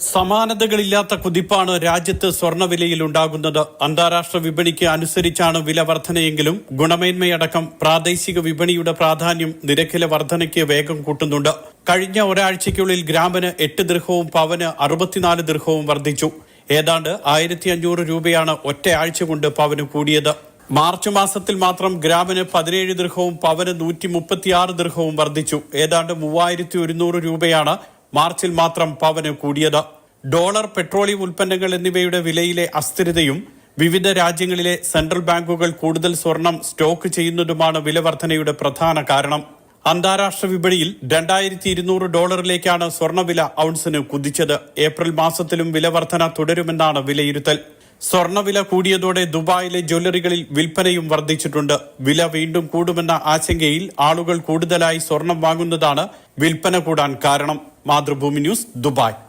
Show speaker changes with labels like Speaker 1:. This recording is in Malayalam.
Speaker 1: സമാനതകളില്ലാത്ത കുതിപ്പാണ് രാജ്യത്ത് സ്വർണവിലയിൽ ഉണ്ടാകുന്നത് അന്താരാഷ്ട്ര വിപണിക്ക് അനുസരിച്ചാണ് വില വർധനയെങ്കിലും ഗുണമേന്മയടക്കം പ്രാദേശിക വിപണിയുടെ പ്രാധാന്യം നിരക്കിലെ വർധനയ്ക്ക് വേഗം കൂട്ടുന്നുണ്ട്. കഴിഞ്ഞ ഒരാഴ്ചയ്ക്കുള്ളിൽ ഗ്രാമിന് എട്ട് ദൃഹവും പവന് അറുപത്തിനാല് ദൃഹവും വർദ്ധിച്ചു. ഏതാണ്ട് ആയിരത്തി അഞ്ഞൂറ് രൂപയാണ് ഒറ്റയാഴ്ച കൊണ്ട് പവന് കൂടിയത്. മാർച്ച് മാസത്തിൽ മാത്രം ഗ്രാമിന് പതിനേഴ് ദൃഹവും പവന് നൂറ്റി മുപ്പത്തിയാറ് ദൃഹവും വർദ്ധിച്ചു. ഏതാണ്ട് മൂവായിരത്തി ഒരുന്നൂറ് രൂപയാണ് മാർച്ചിൽ മാത്രം പവന് കൂടിയത്. ഡോളർ പെട്രോളിയം ഉൽപ്പന്നങ്ങൾ എന്നിവയുടെ വിലയിലെ അസ്ഥിരതയും വിവിധ രാജ്യങ്ങളിലെ സെൻട്രൽ ബാങ്കുകൾ കൂടുതൽ സ്വർണം സ്റ്റോക്ക് ചെയ്യുന്നതുമാണ് വിലവർധനയുടെ പ്രധാന കാരണം. അന്താരാഷ്ട്ര വിപണിയിൽ രണ്ടായിരത്തി ഇരുന്നൂറ് ഡോളറിലേക്കാണ് സ്വർണവില ഔൺസിന് കുതിച്ചത്. ഏപ്രിൽ മാസത്തിലും വില വർധന തുടരുമെന്നാണ് വിലയിരുത്തൽ. സ്വർണവില കൂടിയതോടെ ദുബായിലെ ജ്വല്ലറികളിൽ വിൽപ്പനയും വർദ്ധിച്ചിട്ടുണ്ട്. വില വീണ്ടും കൂടുമെന്ന ആശങ്കയിൽ ആളുകൾ കൂടുതലായി സ്വർണം വാങ്ങുന്നതാണ് വിൽപ്പന കൂടാൻ കാരണം. Madrubumi News, Dubai.